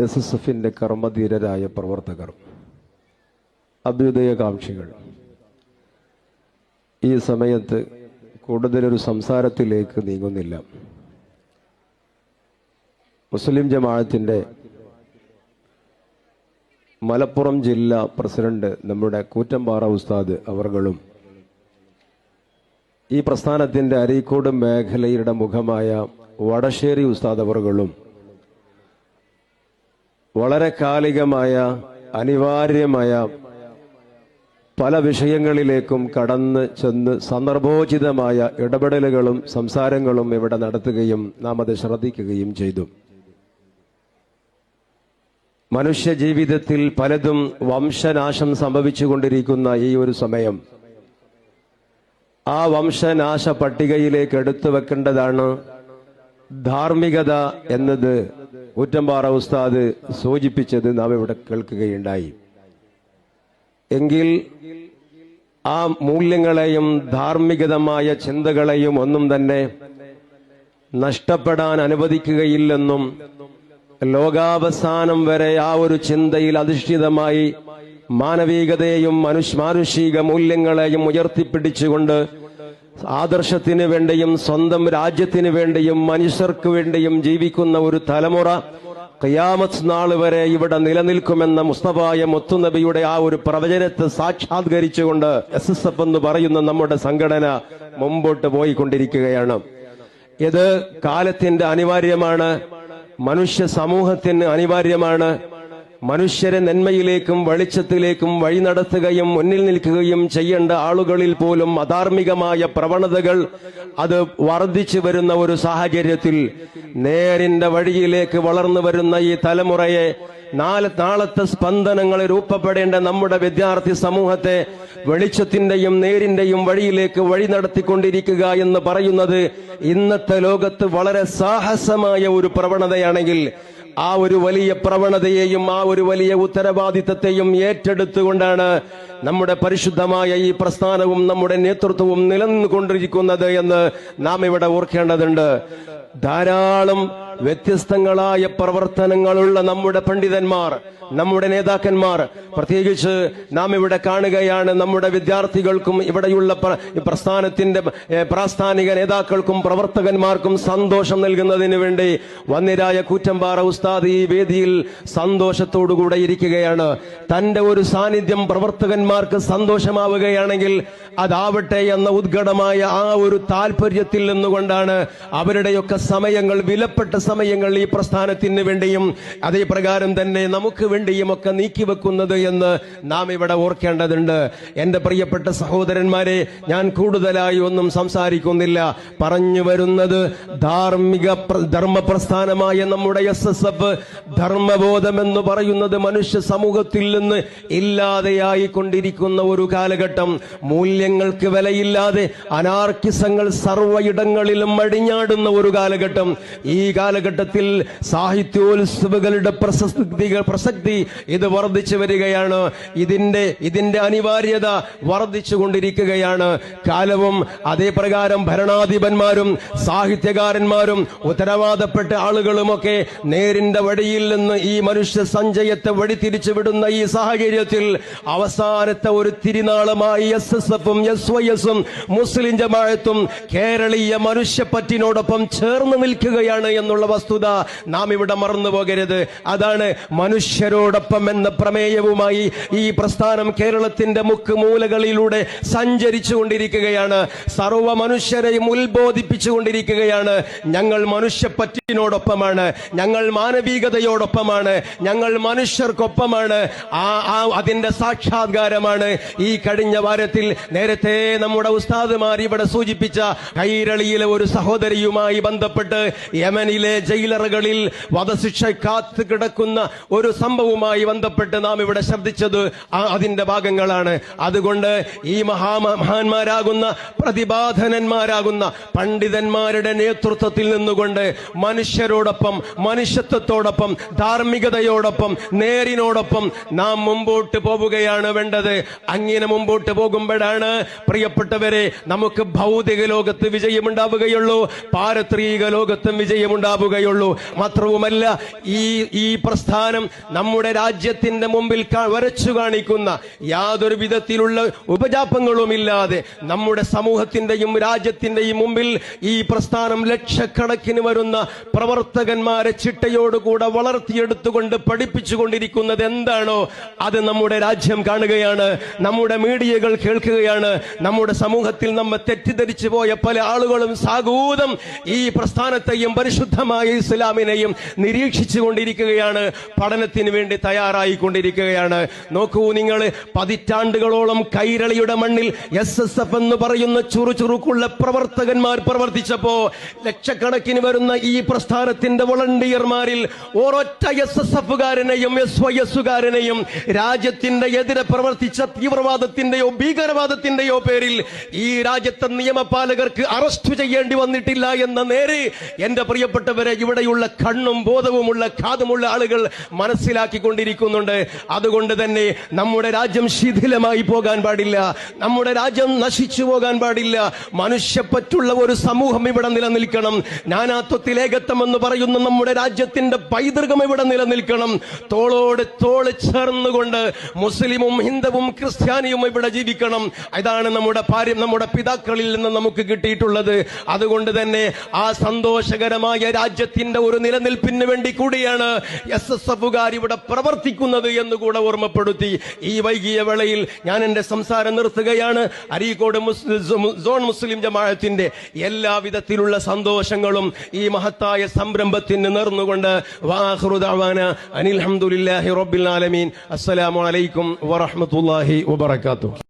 S S എഫിന്റെ കർമ്മധീരരായ പ്രവർത്തകർ. അഭ്യുദയകാംക്ഷികൾ. ഈ സമയത്ത് കൂടുതലൊരു സംസാരത്തിലേക്ക് നീങ്ങുന്നില്ല. മുസ്ലിം ജമാഅത്തിന്റെ മലപ്പുറം ജില്ലാ പ്രസിഡന്റ് നമ്മുടെ കൂറ്റമ്പാറ ഉസ്താദ് അവർകളും ഈ പ്രസ്ഥാനത്തിന്റെ അരീക്കോട് മേഖലയുടെ മുഖമായ വടശ്ശേരി ഉസ്താദ് അവർകളും വളരെ കാലികമായ അനിവാര്യമായ പല വിഷയങ്ങളിലേക്കും കടന്ന് ചെന്ന് സന്ദർഭോചിതമായ ഇടപെടലുകളും സംസാരങ്ങളും ഇവിടെ നടത്തുകയും നാം അത് ശ്രദ്ധിക്കുകയും ചെയ്തു. മനുഷ്യ ജീവിതത്തിൽ പലതും വംശനാശം സംഭവിച്ചുകൊണ്ടിരിക്കുന്ന ഈ ഒരു സമയം. ആ വംശനാശ പട്ടികയിലേക്ക് എടുത്തു വെക്കേണ്ടതാണ് ധാർമ്മികത എന്നത് ഊറ്റമ്പാറ ഉസ്താദ് സൂചിപ്പിച്ചത് നാം ഇവിടെ കേൾക്കുകയുണ്ടായി. എങ്കിൽ ആ മൂല്യങ്ങളെയും ധാർമ്മികതമായ ചിന്തകളെയും ഒന്നും തന്നെ നഷ്ടപ്പെടാൻ അനുവദിക്കുകയില്ലെന്നും ലോകാവസാനം വരെ ആ ഒരു ചിന്തയിൽ അധിഷ്ഠിതമായി മാനവികതയെയും മനുഷ്യ മാനുഷിക മൂല്യങ്ങളെയും ഉയർത്തിപ്പിടിച്ചുകൊണ്ട് ആദർശത്തിന് വേണ്ടിയും സ്വന്തം രാജ്യത്തിന് വേണ്ടിയും മനുഷ്യർക്ക് വേണ്ടിയും ജീവിക്കുന്ന ഒരു തലമുറ കയാമത്ത് നാൾ വരെ ഇവിടെ നിലനിൽക്കുമെന്ന മുസ്തഫായ മുത്തുനബിയുടെ ആ ഒരു പ്രവചനത്തെ സാക്ഷാത്കരിച്ചുകൊണ്ട് എസ് എസ് എഫ് എന്ന് പറയുന്ന നമ്മുടെ സംഘടന മുമ്പോട്ട് പോയിക്കൊണ്ടിരിക്കുകയാണ്. ഇത് കാലത്തിന്റെ അനിവാര്യമാണ് മനുഷ്യ സമൂഹത്തിന് അനിവാര്യമാണ് മനുഷ്യരെ നന്മയിലേക്കും വെളിച്ചത്തിലേക്കും വഴി നടത്തുകയും മുന്നിൽ നിൽക്കുകയും ചെയ്യേണ്ട ആളുകളിൽ പോലും അധാർമികമായ പ്രവണതകൾ അത് വർദ്ധിച്ചു വരുന്ന ഒരു സാഹചര്യത്തിൽ നേരിന്റെ വഴിയിലേക്ക് വളർന്നു വരുന്ന ഈ തലമുറയെ നാല് നാളത്തെ സ്പന്ദനങ്ങൾ രൂപപ്പെടേണ്ട നമ്മുടെ വിദ്യാർത്ഥി സമൂഹത്തെ വെളിച്ചത്തിന്റെയും നേരിന്റെയും വഴിയിലേക്ക് വഴി നടത്തിക്കൊണ്ടിരിക്കുക എന്ന് പറയുന്നത് ഇന്നത്തെ ലോകത്ത് വളരെ സാഹസമായ ഒരു പ്രവണതയാണെങ്കിൽ ആ ഒരു വലിയ പ്രവണതയെയും ആ ഒരു വലിയ ഉത്തരവാദിത്തത്തെയും ഏറ്റെടുത്തുകൊണ്ടാണ് നമ്മുടെ പരിശുദ്ധമായ ഈ പ്രസ്ഥാനവും നമ്മുടെ നേതൃത്വവും നിലനിന്നുകൊണ്ടിരിക്കുന്നത് എന്ന് നാം ഇവിടെ ഓർക്കേണ്ടതുണ്ട്. ധാരാളം വ്യത്യസ്തങ്ങളായ പ്രവർത്തനങ്ങളുള്ള നമ്മുടെ പണ്ഡിതന്മാർ നമ്മുടെ നേതാക്കന്മാർ. പ്രത്യേകിച്ച് നാം ഇവിടെ കാണുകയാണ് നമ്മുടെ വിദ്യാർത്ഥികൾക്കും ഇവിടെയുള്ള പ്രസ്ഥാനത്തിന്റെ പ്രാസ്ഥാനിക നേതാക്കൾക്കും പ്രവർത്തകന്മാർക്കും സന്തോഷം നൽകുന്നതിന് വേണ്ടി വന്നിരായ കൂറ്റമ്പാറ ഉസ്താദ് ഈ വേദിയിൽ സന്തോഷത്തോടുകൂടെ ഇരിക്കുകയാണ്. തന്റെ ഒരു സാന്നിധ്യം പ്രവർത്തകന്മാർക്ക് സന്തോഷമാവുകയാണെങ്കിൽ അതാവട്ടെ എന്ന ഉദ്ഘടമായ ആ ഒരു താല്പര്യത്തിൽ നിന്നുകൊണ്ടാണ് അവരുടെയൊക്കെ സമയങ്ങൾ വിലപ്പെട്ട സമയങ്ങൾ ഈ പ്രസ്ഥാനത്തിന് വേണ്ടിയും അതേ പ്രകാരം തന്നെ നമുക്ക് വേണ്ടിയും ഒക്കെ നീക്കി വെക്കുന്നത് എന്ന് നാം ഇവിടെ ഓർക്കേണ്ടതുണ്ട്. എന്റെ പ്രിയപ്പെട്ട സഹോദരന്മാരെ ഞാൻ കൂടുതലായി ഒന്നും സംസാരിക്കുന്നില്ല. പറഞ്ഞു വരുന്നത് ധാർമ്മിക ധർമ്മ പ്രസ്ഥാനമായ നമ്മുടെ എസ് എസ് എഫ് ധർമ്മബോധം എന്ന് പറയുന്നത് മനുഷ്യ സമൂഹത്തിൽ നിന്ന് ഇല്ലാതെയായി കൊണ്ടിരിക്കുന്ന ഒരു കാലഘട്ടം. മൂല്യങ്ങൾക്ക് വിലയില്ലാതെ അനാർക്കിസങ്ങൾ സർവ ഇടങ്ങളിലും അടിഞ്ഞാടുന്ന ഒരു കാലഘട്ടം. ഈ കാലഘട്ടത്തിൽ സാഹിത്യോത്സവങ്ങളുടെ പ്രസക്തി പ്രസക്തി ഇത് വർദ്ധിച്ചു വരികയാണ്. ഇതിന്റെ ഇതിന്റെ അനിവാര്യത വർദ്ധിച്ചു കൊണ്ടിരിക്കുകയാണ്. കാലവും അതേപ്രകാരം ഭരണാധിപന്മാരും സാഹിത്യകാരന്മാരും ഉത്തരവാദപ്പെട്ട ആളുകളുമൊക്കെ നേരിന്റെ വഴിയിൽ നിന്ന് ഈ മനുഷ്യ സഞ്ചയത്തെ വഴിതിരിച്ചു വിടുന്ന ഈ സാഹചര്യത്തിൽ അവസാനത്തെ ഒരു തിരുനാളമായി എസ് എസ് എഫും എസ് വൈ എസും മുസ്ലിം ജമാഅത്തും കേരളീയ മനുഷ്യപ്പറ്റിനോടൊപ്പം ചേർന്ന് നിൽക്കുകയാണ് എന്നുള്ള വസ്തുത നാം ഇവിടെ മറന്നു പോകരുത്. അതാണ് മനുഷ്യരോടൊപ്പം എന്ന പ്രമേയവുമായി ഈ പ്രസ്ഥാനം കേരളത്തിന്റെ മുക്ക് മൂലകളിലൂടെ സഞ്ചരിച്ചു കൊണ്ടിരിക്കുകയാണ് സർവ മനുഷ്യരെയും ഉത്ബോധിപ്പിച്ചു കൊണ്ടിരിക്കുകയാണ് ഞങ്ങൾ മനുഷ്യപ്പറ്റിനോടൊപ്പമാണ്. ഞങ്ങൾ മാനവികതയോടൊപ്പമാണ്. ഞങ്ങൾ മനുഷ്യർക്കൊപ്പമാണ്. ആ ആ അതിന്റെ സാക്ഷാത്കാരമാണ് ഈ കഴിഞ്ഞ വാരത്തിൽ നേരത്തെ നമ്മുടെ ഉസ്താദുമാർ ഇവിടെ സൂചിപ്പിച്ച കൈരളിയിലെ ഒരു സഹോദരിയുമായി ബന്ധപ്പെട്ട് യമനിലെ ജയിലറുകളിൽ വധശിക്ഷ കാത്തു കിടക്കുന്ന ഒരു സംഭവവുമായി ബന്ധപ്പെട്ട് നാം ഇവിടെ ശ്രദ്ധിച്ചത് അതിന്റെ ഭാഗങ്ങളാണ്. അതുകൊണ്ട് ഈ മഹാ മഹാന്മാരാകുന്ന പ്രതിഭാധനന്മാരാകുന്ന പണ്ഡിതന്മാരുടെ നേതൃത്വത്തിൽ നിന്നുകൊണ്ട് മനുഷ്യരോടൊപ്പം മനുഷ്യത്വത്തോടൊപ്പം ധാർമ്മികതയോടൊപ്പം നേരിനോടൊപ്പം നാം മുമ്പോട്ട് പോവുകയാണ് വേണ്ടത്. അങ്ങനെ മുമ്പോട്ട് പോകുമ്പോഴാണ് പ്രിയപ്പെട്ടവരെ നമുക്ക് ഭൗതിക ലോകത്ത് വിജയമുണ്ടാവുകയുള്ളൂ. പാരത്രിക ലോകത്തും വിജയമുണ്ടാവുക ഉണ്ടാവുകയുള്ളൂ. മാത്രവുമല്ല ഈ ഈ പ്രസ്ഥാനം നമ്മുടെ രാജ്യത്തിന്റെ മുമ്പിൽ വരച്ചു കാണിക്കുന്ന യാതൊരു വിധത്തിലുള്ള ഉപജാപങ്ങളുമില്ലാതെ നമ്മുടെ സമൂഹത്തിന്റെയും രാജ്യത്തിന്റെയും മുമ്പിൽ ഈ പ്രസ്ഥാനം ലക്ഷക്കണക്കിന് വരുന്ന പ്രവർത്തകന്മാരെ ചിട്ടയോടുകൂടെ വളർത്തിയെടുത്തുകൊണ്ട് പഠിപ്പിച്ചുകൊണ്ടിരിക്കുന്നത് എന്താണോ അത് നമ്മുടെ രാജ്യം കാണുകയാണ് നമ്മുടെ മീഡിയകൾ കേൾക്കുകയാണ് നമ്മുടെ സമൂഹത്തിൽ നമ്മെ തെറ്റിദ്ധരിച്ചു പോയ പല ആളുകളും സാഗൂതം ഈ പ്രസ്ഥാനത്തെയും പരിശുദ്ധമായ ഇസ്ലാമിനെയും നിരീക്ഷിച്ചു കൊണ്ടിരിക്കുകയാണ് പഠനത്തിന് വേണ്ടി തയ്യാറായിക്കൊണ്ടിരിക്കുകയാണ്. നോക്കൂ നിങ്ങൾ പതിറ്റാണ്ടുകളോളം കൈരളിയുടെ മണ്ണിൽ എസ് എസ് എഫ് എന്ന് പറയുന്ന ചുറുചുറുക്കുള്ള പ്രവർത്തകന്മാർ പ്രവർത്തിച്ചപ്പോ ലക്ഷക്കണക്കിന് വരുന്ന ഈ പ്രസ്ഥാനത്തിന്റെ വളണ്ടിയർമാരിൽ ഒരൊറ്റ എസ് എസ് എഫുകാരനെയും എസ് വൈ എസുകാരനെയും രാജ്യത്തിന്റെ എതിരെ പ്രവർത്തിച്ച തീവ്രവാദത്തിന്റെയോ ഭീകരവാദത്തിന്റെയോ പേരിൽ ഈ രാജ്യത്തെ നിയമപാലകർക്ക് അറസ്റ്റ് ചെയ്യേണ്ടി വന്നിട്ടില്ല എന്ന നേരെ എന്റെ പ്രിയപ്പെട്ടവരെ ഇവിടെയുള്ള കണ്ണും ബോധവുമുള്ള കാതുമുള്ള ആളുകൾ മനസ്സിലാക്കിക്കൊണ്ടിരിക്കുന്നുണ്ട്. അതുകൊണ്ട് തന്നെ നമ്മുടെ രാജ്യം ശിഥിലമായി പോകാൻ പാടില്ല. നമ്മുടെ രാജ്യം നശിച്ചു പോകാൻ പാടില്ല. മനുഷ്യപ്പറ്റുള്ള ഒരു സമൂഹം ഇവിടെ നിലനിൽക്കണം. നാനാത്വത്തിൽ ഏകത്വം എന്ന് പറയുന്ന നമ്മുടെ രാജ്യത്തിന്റെ പൈതൃകം ഇവിടെ നിലനിൽക്കണം. തോളോട് തോൾ ചേർന്നുകൊണ്ട് മുസ്ലിമും ഹിന്ദുവും ക്രിസ്ത്യാനിയും ഇവിടെ ജീവിക്കണം. ഇതാണ് നമ്മുടെ പാര്യം നമ്മുടെ പിതാക്കളിൽ നിന്ന് നമുക്ക് കിട്ടിയിട്ടുള്ളത്. അതുകൊണ്ട് തന്നെ ആ സന്തോഷകരമായ രാജ്യത്തിന്റെ ഒരു നിലനിൽപ്പിന് വേണ്ടി കൂടിയാണ് എസ് എസ് എഫുകാർ ഇവിടെ പ്രവർത്തിക്കുന്നത് എന്ന് കൂടെ ഓർമ്മപ്പെടുത്തി. ഈ വൈകിയ വേളയിൽ ഞാൻ എന്റെ സംസാരം നിർത്തുകയാണ്. അരീക്കോട് സോൺ മുസ്ലിം ജമാഅത്തിന്റെ എല്ലാവിധത്തിലുള്ള സന്തോഷങ്ങളും ഈ മഹത്തായ സംരംഭത്തിന് നേർന്നുകൊണ്ട്. അനിൽ അനിൽഹമുല്ലാഹി റബ്ബിൽ ആലമീൻ. വറഹ്മത്തുള്ളാഹി വബറകാതുഹു.